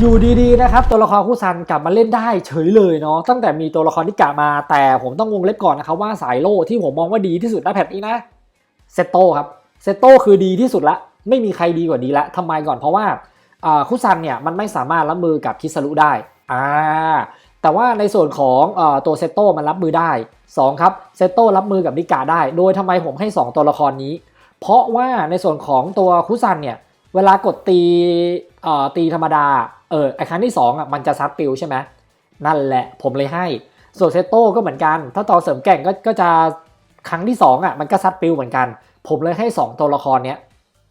อยู่ดีๆนะครับตัวละครคู่ซันกลับมาเล่นได้เฉยเลยเนาะตั้งแต่มีตัวละครที่กลับมาแต่ผมต้องวงเล็บก่อนนะครับว่าสายโล่ที่ผมมองว่าดีที่สุดในแพทนี้นะเซโตครับเซโตคือดีที่สุดละ ไม่มีใครดีกว่านี้ละทำไมก่อนเพราะว่าอ่าคุซันเนี่ยมันไม่สามารถรับมือกับคิสรุได้อ่าแต่ว่าในส่วนของอตัวเซโตมันรับมือได้สองครับเซโตรับมือกับนิกาได้ โดยทำไมผมให้ 2 ตัวละครนี้ เพราะว่าในส่วนของตัวคุซันเนี่ยเวลากดตีตีธรรมดา เออไอครั้งที่2อะมันจะซัดปิวใช่ไหมนั่นแหละผมเลยให้ ส่วนเซโต้ก็เหมือนกัน ถ้าต่อเสริมแก่งก็ก็จะครั้งที่2อะมันก็ซัดปิวเหมือนกัน ผมเลยให้ 2 ตัวละครเนี้ย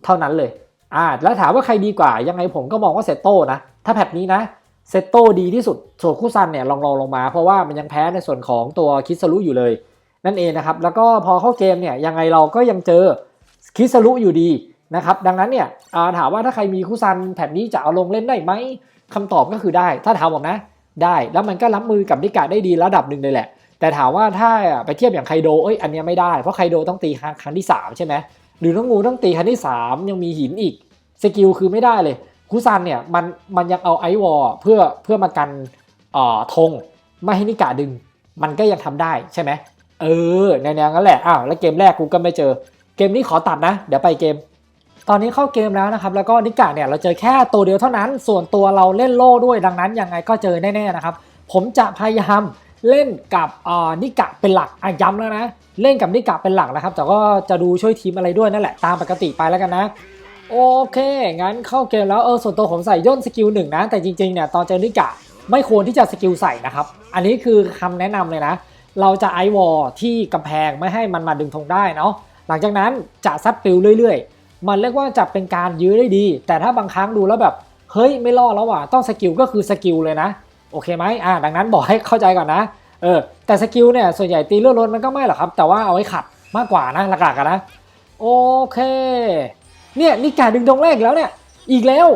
เท่านั้นเลยอ่าแล้วถามว่าใครดีกว่ายังไงผมก็มองว่าเซโต้นะถ้าแพทนี้นะเซโต้ดีที่สุดส่วนคู่ซันเนี่ยลองลองลงมา เพราะว่ามันยังแพ้ในส่วนของตัวคิสรุอยู่เลย นั่นเองนะครับแล้วก็พอเข้าเกมเนี่ยยังไงเราก็ยังเจอคิสรุอยู่ดี นะครับดังนั้นเนี่ยถามว่าถ้าใครมีคู่ซันแพทนี้จะเอาลงเล่นได้ไหมคำตอบก็คือได้ ถ้าถามผมนะ ได้แล้วมันก็รับมือกับนิกาได้ดีระดับหนึ่งเลยแหละ แต่ถามว่าถ้าไปเทียบอย่างไคโดเอ้ยอันนี้ไม่ได้เพราะไคโดต้องตีครั้งที่ 3 ใช่ไหมหรือน้องงูต้องตีครั้งที่ 3 ยังมีหินอีกสกิลคือไม่ได้เลยคุซันเนี่ยมันมันยังเอาไอวอลเพื่อเพื่อมากันเอ่อธงไม่ให้นิกาดึง มันก็ยังทำได้ใช่ไหมเออในแนวนั้นแหละอ้าวแล้วเกมแรกกูก็ไม่เจอ เกมนี้ขอตัดนะ เดี๋ยวไปเกม ตอนนี้เข้าเกมแล้วนะครับ แล้วก็นิกาเนี่ยเราเจอแค่ตัวเดียวเท่านั้น ส่วนตัวเราเล่นโล่ด้วยดังนั้นยังไงก็เจอแน่ๆนะครับ ผมจะพยายามเล่นกับนิกะเป็นหลักอะย้ำแล้วนะ เล่นกับนิกะเป็นหลักนะครับ แต่ก็จะดูช่วยทีมอะไรด้วยนั่นแหละตามปกติไปแล้วกันนะ โอเค งั้นเข้าเกมแล้วเออส่วนตัวผมใส่ย่นสกิลหนึ่งนะ แต่จริงๆเนี่ยตอนเจอนิกะไม่ควรที่จะสกิลใส่นะครับ อันนี้คือคำแนะนำเลยนะ เราจะไอวอลที่กำแพงไม่ให้มันมาดึงธงได้เนาะ หลังจากนั้นจะซัดปิวเรื่อยๆ มันเรียกว่าจะเป็นการยื้อได้ดี แต่ถ้าบางครั้งดูแล้วแบบเฮ้ยไม่รอดแล้วว่ะต้องสกิลก็คือสกิลเลยนะ โอเคไหมอ่าดังนั้นบอกให้เข้าใจก่อนนะเออแต่สกิลเนี่ยส่วนใหญ่ตีเลือดลดมันก็ไม่หรอกครับ แต่ว่าเอาไว้ขัดมากกว่านะหลักๆกันนะโอเคเนี่ยนี่การดึงดงแรกอีกแล้วเนี่ยอีกแล้ว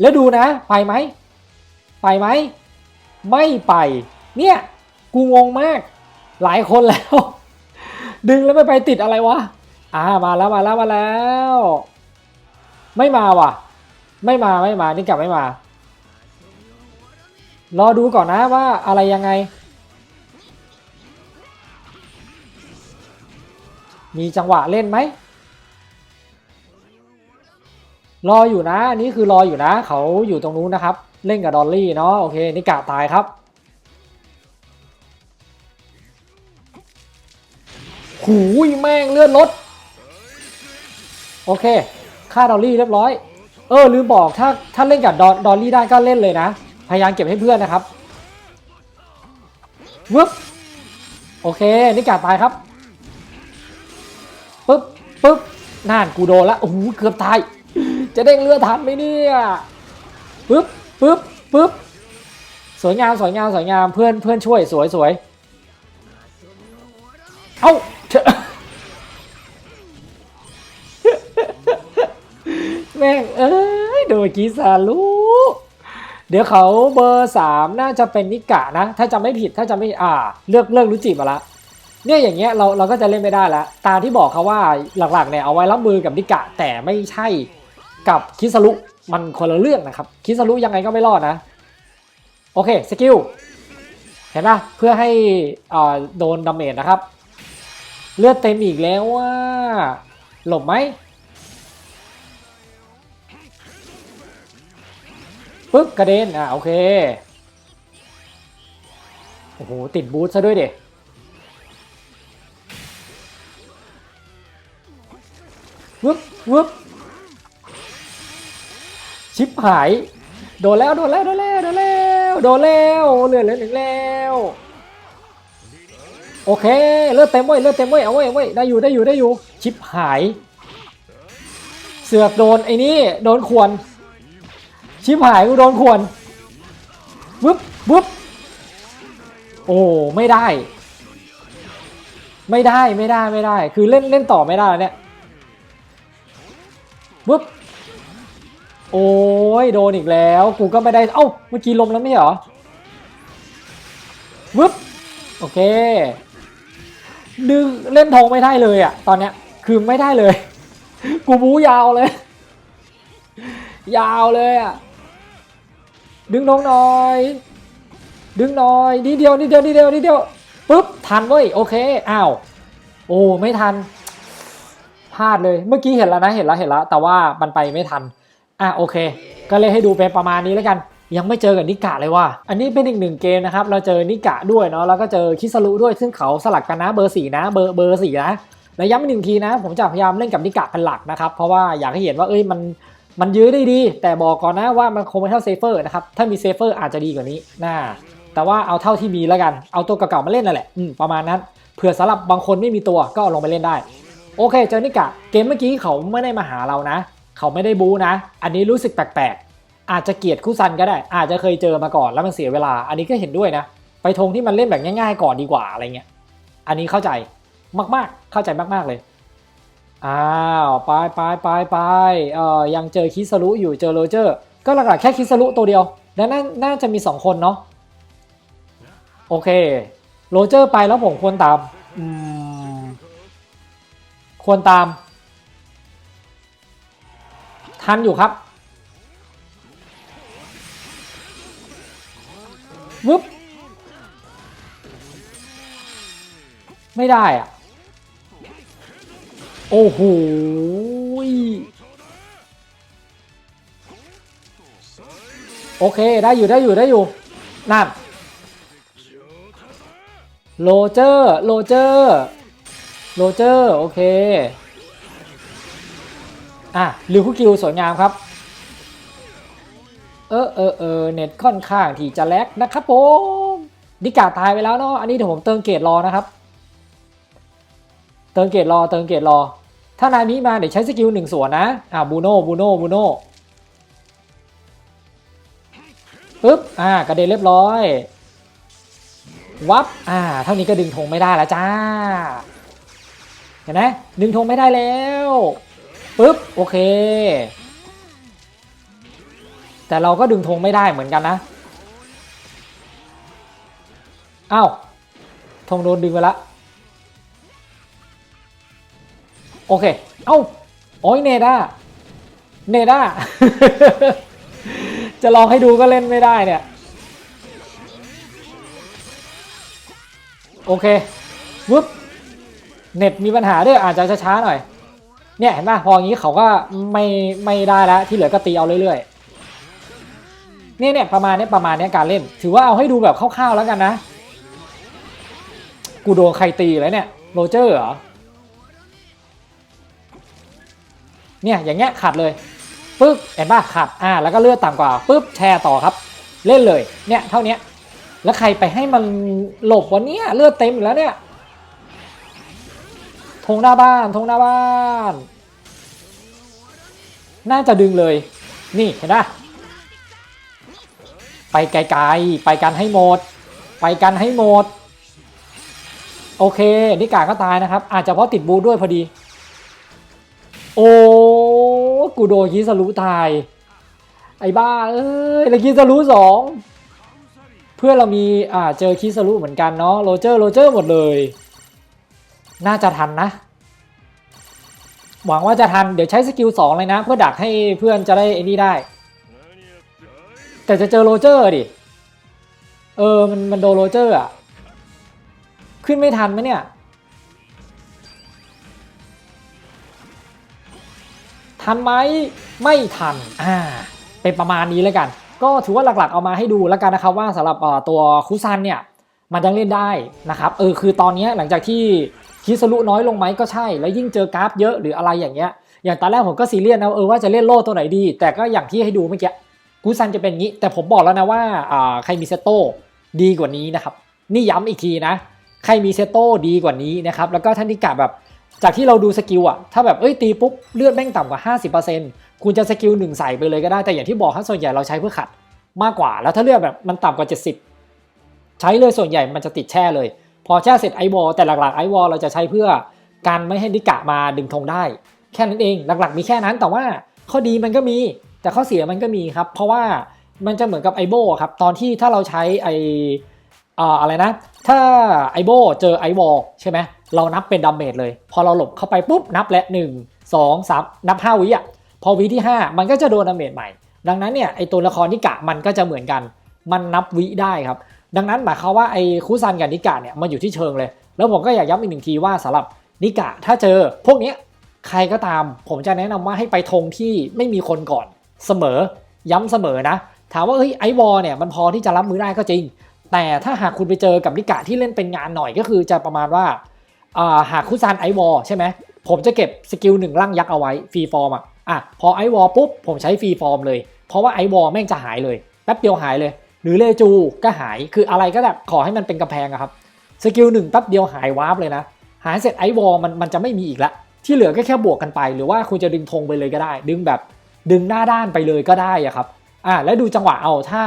แล้วดูนะ ไปไหมไปไหมไม่ไป เนี่ยกูงงมากหลายคนแล้ว ดึงแล้วไม่ไปติดอะไรวะ อ่ามาแล้วมาแล้วมาแล้ว ไม่มาว่ะ ไม่มาไม่มานี่กลับไม่มา รอดูก่อนนะว่าอะไรยังไง มีจังหวะเล่นไหมรออยู่นะอันนี้คือรออยู่นะ เขาอยู่ตรงนู้นนะครับ เล่นกับดอลลี่เนาะโอเคนี่กะตายครับหูยแม่งเลื่อนรถ โอเคฆ่าดอลลี่เรียบร้อย เออลืมบอกถ้าถ้าเล่นกับดอลลี่ได้ก็เล่นเลยนะ พยายามเก็บให้เพื่อนนะครับวึบโอเคนี่กะตายครับปึ๊บปึ๊บน่านกูโดนละโอ้โหเกือบตาย จะเด้งเรือทันไหมเนี่ยปึ๊บปึ๊บปึ๊บสวยงามสวยงามสวยงามเพื่อนเพื่อนช่วยสวยสวยเอ้า แม่งเอ้ยโดยกีซาลูเดี๋ยวเขาเบอร์สามน่าจะเป็นนิกะนะ ถ้าจำไม่ผิดถ้าจำไม่อ่า เลือกเลือกรู้จิมาละเนี่ยอย่างเงี้ยเราเราก็จะเล่นไม่ได้ล้วตามที่บอกเขาว่าหลักๆเนี่ยเอาไว้รับมือกับนิกะ แต่ไม่ใช่กับคิสรุมันคนละเรื่องนะครับ คิสรุยังไงก็ไม่รอดนะ โอเคสกิลเห็นปะเพื่อให้อ่าโดนดาเมจนะครับ เลือดเต็มอีกแล้วว่า หลบไหม ปึ๊บกระเด็นอะโอเค โอ้โห ติดบูทซะด้วยเด็วึบวึบชิปหาย โดนแล้วโดนแล้วโดนแล้วโดนแล้วโดนแล้วเหลือเหลือหนึ่งแล้วโอเคเลือดเต็มเว้ยเลือดเต็มเว้ยเอาเว้ยเอาเว้ยได้อยู่ได้อยู่ได้อยู่ ชิปหาย เสือกโดนไอ้นี่โดนขวน ชิปหายกูโดนขวนวึบวึบโอ้ไม่ได้ ไม่ได้ไม่ได้ไม่ได้ คือเล่นเล่นต่อไม่ได้แล้วเนี่ยวึบโอ้ยโดนอีกแล้ว กูก็ไม่ได้เอ้าเมื่อกี้ลมแล้วไม่เหรอวึบโอเค ดึงเล่นทองไม่ได้เลยอะตอนเนี้ยคือไม่ได้เลย กูบูยาวเลย ยาวเลยอะ ดึงลงหน่อย ดึงหน่อยนิดเดียวนิดเดียวนิดเดียวนิดเดียวปุ๊บทันเว้ยโอเคอ้าวโอ้ไม่ทันพลาดเลยเมื่อกี้เห็นแล้วนะเห็นแล้วเห็นแล้วแต่ว่ามันไปไม่ทันอะโอเค ก็เลยให้ดูเป็นประมาณนี้แล้วกัน ยังไม่เจอกับนิกะเลยว่ะอันนี้เป็นอีกหนึ่งเกมนะครับ เราเจอนิกะด้วยเนาะแล้วก็เจอคิสรุด้วยซึ่งเขาสลับกันนะเบอร์สี่นะเบอร์เบอร์สี่นะและย้ำอีกหนึ่งทีนะ ผมจะพยายามเล่นกับนิกะเป็นหลักนะครับ เพราะว่าอยากให้เห็นว่าเอ้ยมัน มันยื้อได้ดี แต่บอกก่อนนะว่ามันคงไม่เท่าเซฟเฟอร์นะครับ ถ้ามีเซฟเฟอร์อาจจะดีกว่านี้นะแต่ว่าเอาเท่าที่มีแล้วกัน เอาตัวเก่าๆมาเล่นนั่นแหละประมาณนั้นเผื่อสำหรับบางคนไม่มีตัวก็เอาลงไปเล่นได้ โอเค เจอนิกะเกมเมื่อกี้เขาไม่ได้มาหาเรานะ เขาไม่ได้บูนะ อันนี้รู้สึกแปลกๆ อาจจะเกลียดคู่ซันก็ได้ อาจจะเคยเจอมาก่อนแล้วมันเสียเวลา อันนี้ก็เห็นด้วยนะ ไปธงที่มันเล่นแบบง่ายๆก่อนดีกว่าอะไรเงี้ย อันนี้เข้าใจมากๆ เข้าใจมากๆเลย อ้าวไปไปไปไปเอ่อยังเจอคิสรุอยู่เจอโรเจอร์ ก็หลักๆแค่คิสรุตัวเดียวและน่าน่าจะมี 2 คนเนาะโอเคโรเจอร์ไปแล้วผมควรตามอืมควรตาม ทันอยู่ครับวึบไม่ได้อะ โอ้โหโอเค ได้อยู่ได้อยู่ได้อยู่นั่นโรเจอร์โรเจอร์โรเจอร์โอเค อะลิวคุกิวสวยงามครับ เออเออเออเน็ตค่อนข้างที่จะแลกนะครับผมดิกาตายไปแล้วเนาะอันนี้เดี๋ยวผมเติมเกรดรอนะครับ เติมเกรดรอเติมเกรดรอ ถ้านายนี้มาเดี๋ยวใช้สกิลหนึ่งส่วนนะ อ่าบูโน่บูโน่บูโน่ปึ๊บ อ่ากระเด็นเรียบร้อย วับ อ่า เท่านี้ก็ดึงธงไม่ได้แล้วจ้า เห็นไหมดึงธงไม่ได้แล้วปึ๊บ โอเค แต่เราก็ดึงธงไม่ได้เหมือนกันนะ อ้าวธงโดนดึงไปละ โอเค เอ้าโอ้ยเนด้าเนด้าจะลองให้ดูก็เล่นไม่ได้เนี่ย โอเควึบเน็ตมีปัญหาด้วยอาจจะช้าๆหน่อย เนี่ยเห็นป่ะพออย่างนี้เขาก็ไม่ไม่ได้แล้วที่เหลือก็ตีเอาเรื่อยๆเนี่ยเนี่ยประมาณเนี้ยประมาณเนี้ยการเล่น ถือว่าเอาให้ดูแบบคร่าวๆแล้วกันนะ กูโดนใครตีแล้วเนี่ยโรเจอร์เหรอ เนี่ยอย่างเงี้ยขัดเลยปึ๊บเห็นป่ะขัดอ่าแล้วก็เลือดต่ำกว่าปึ๊บแชร์ต่อครับ เล่นเลยเนี่ยเท่านี้แล้วใครไปให้มันหลบวันนี้เลือดเต็มอยู่แล้วเนี่ยธงหน้าบ้านธงหน้าบ้าน น่าจะดึงเลย นี่เห็นป่ะไปไกลๆ ไปกันให้หมด ไปกันให้หมด โอเค นิกาก็ตายนะครับ อาจจะเพราะติดบูด้วยพอดี โอ้ กูโดนคิสรุตาย ไอ้บ้าเอ้ยแล้วคิสรุสองเพื่อนเรามีอ่าเจอคิสรุเหมือนกันเนาะโรเจอร์โรเจอร์หมดเลย น่าจะทันนะ หวังว่าจะทันเดี๋ยวใช้สกิลสองเลยนะ เพื่อดักให้เพื่อนจะได้ไอ้นี่ได้ แต่จะเจอโรเจอร์ดิเออมันมันโดนโรเจอร์อะขึ้นไม่ทันไหมเนี่ย ทันไหมไม่ทันอ่าเป็นประมาณนี้แล้วกัน ก็ถือว่าหลักๆเอามาให้ดูแล้วกันนะครับว่าสำหรับตัวคุซันเนี่ยมันยังเล่นได้นะครับเออคือตอนนี้หลังจากที่คิสรุน้อยลงไหมก็ใช่ แล้วยิ่งเจอกราฟเยอะหรืออะไรอย่างเงี้ยอย่างตอนแรกผมก็ซีเรียสนะเออว่าจะเล่นโล่ตัวไหนดี แต่ก็อย่างที่ให้ดูเมื่อกี้คุซันจะเป็นงี้ แต่ผมบอกแล้วนะว่าอ่าใครมีเซโต้ดีกว่านี้นะครับ นี่ย้ำอีกทีนะ ใครมีเซโต้ดีกว่านี้นะครับ แล้วก็ท่านที่กะแบบ จากที่เราดูสกิลอะถ้าแบบเอ้ยตีปุ๊บเลือดแม่งต่ำกว่า 50%คุณจะสกิลหนึ่งใส่ไปเลยก็ได้แต่อย่างที่บอกครับส่วนใหญ่เราใช้เพื่อขัดมากกว่า แล้วถ้าเลือดแบบมันต่ำกว่า 70 ใช้เลยส่วนใหญ่มันจะติดแช่เลย พอแช่เสร็จไอวอลแต่หลักๆไอวอลเราจะใช้เพื่อการไม่ให้ดิกะมาดึงธงได้ แค่นั้นเองหลักๆ มีแค่นั้นแต่ว่าข้อดีมันก็มี แต่ข้อเสียมันก็มีครับ เพราะว่ามันจะเหมือนกับไอโบครับตอนที่ถ้าเราใช้ไอ อ่าอะไรนะ ถ้าไอโบเจอไอวอลใช่ไหมเรานับเป็นดาเมจเลย พอเราหลบเข้าไปปุ๊บนับและ 1 2 3 นับ 5 วิอะพอวิที่ 5 มันก็จะโดนดาเมจใหม่ ดังนั้นเนี่ยไอตัวละครนิกะมันก็จะเหมือนกัน มันนับวิได้ครับ ดังนั้นหมายความว่าไอคุซันกับนิกะเนี่ยมันอยู่ที่เชิงเลย แล้วผมก็อยากย้ำอีกหนึ่งทีว่าสำหรับนิกะถ้าเจอ พวกนี้ใครก็ตาม ผมจะแนะนำว่าให้ไปธงที่ไม่มีคนก่อนเสมอ ย้ำเสมอนะ ถามว่าเฮ้ยไอวอลเนี่ยมันพอที่จะรับมือได้ก็จริง แต่ถ้าหากคุณไปเจอกับนิกะที่เล่นเป็นงานหน่อยก็คือจะประมาณว่าหากคุซันไอวอลใช่ไหมผมจะเก็บสกิลหนึ่งร่างยักษ์เอาไว้ฟรีฟอร์มอะอะพอไอวอลปุ๊บผมใช้ฟรีฟอร์มเลย เพราะว่าไอวอลแม่งจะหายเลยแป๊บเดียวหายเลย หรือเลจูก็หายคืออะไรก็แบบขอให้มันเป็นกำแพงอะครับสกิลหนึ่งแป๊บเดียวหายวาร์ปเลยนะ หายเสร็จไอวอลมันมันจะไม่มีอีกละที่เหลือก็แค่บวกกันไปหรือว่าคุณจะดึงธงไปเลยก็ได้ ดึงแบบดึงหน้าด้านไปเลยก็ได้อะครับอะแล้วดูจังหวะเอาถ้า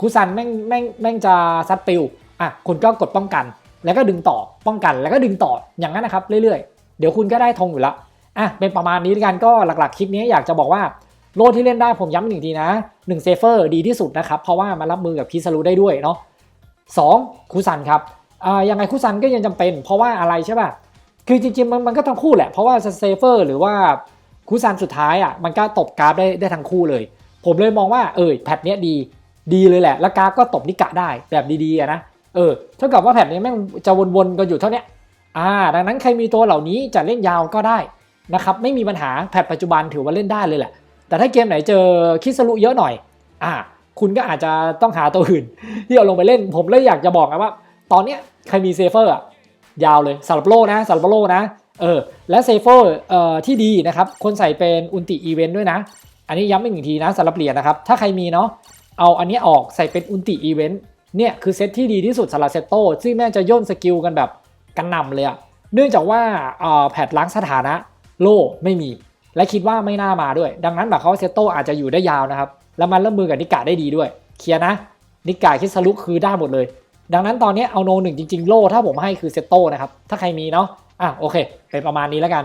คุซันแม่งแม่งแม่งจะซัดปิวอะคุณก็กดป้องกัน แล้วก็ดึงต่อป้องกันแล้วก็ดึงต่ออย่างนั้นนะครับเรื่อยๆ เดี๋ยวคุณก็ได้ธงอยู่ละอะเป็นประมาณนี้กันก็หลักๆคลิปนี้อยากจะบอกว่าโลดที่เล่นได้ผมย้ำอีกหนึ่งทีนะ1เซฟเฟอร์ดีที่สุดนะครับ เพราะว่ามันรับมือกับคิสรูได้ด้วยเนาะสองคูซันครับอ่ายังไงคูซันก็ยังจำเป็น เพราะว่าอะไรใช่ป่ะคือจริงๆมันมันก็ทั้งคู่แหละเพราะว่าเซฟเฟอร์หรือว่าคูซันสุดท้ายอะมันก็ตบกราฟได้ได้ทั้งคู่เลย ผมเลยมองว่าเออแพทเนี้ยดี ดีเลยแหละ แล้วกราฟก็ตบนิกะได้แบบดีๆนะเออเท่ากับว่าแพทนี้แม่งจะวนๆกันอยู่เท่านี้อ่าดังนั้นใครมีตัวเหล่านี้จะเล่นยาวก็ได้นะครับไม่มีปัญหาแพทปัจจุบันถือว่าเล่นได้เลยแหละ แต่ถ้าเกมไหนเจอคิสรุเยอะหน่อยอ่าคุณก็อาจจะต้องหาตัวอื่น ที่เอาลงไปเล่นผมเลยอยากจะบอกนะว่า ตอนเนี้ยใครมีเซฟเฟอร์อะยาวเลยสำหรับโลนะสำหรับโลนะเออและเซฟเฟอร์เอ่อที่ดีนะครับคนใส่เป็นอุนติอีเวนต์ด้วยนะ อันนี้ย้ำอีกหนึ่งทีนะสำหรับเหรียญนะครับถ้าใครมีเนาะ เอาอันนี้ออกใส่เป็นอุนติอีเวนต์เนี่ยคือเซตที่ดีที่สุดสำหรับเซตโต้ซึ่งแม่งจะย่นสกิลกันแบบกันนำเลยอะเนื่องจากว่าแพทล้างสถานะโล่ไม่มี และคิดว่าไม่น่ามาด้วย ดังนั้นแบบเขามว่าเซตโต้อาจจะอยู่ได้ยาวนะครับ แล้วมันเริ่มมือกับนิกาได้ดีด้วย เคลียร์นะ นิกาคิสลุกคือได้หมดเลย ดังนั้นตอนนี้เอาโนหนึ่งจริงๆ โล่ถ้าผมให้คือเซตโต้นะครับ ถ้าใครมีเนาะอะโอเค เป็นประมาณนี้แล้วกัน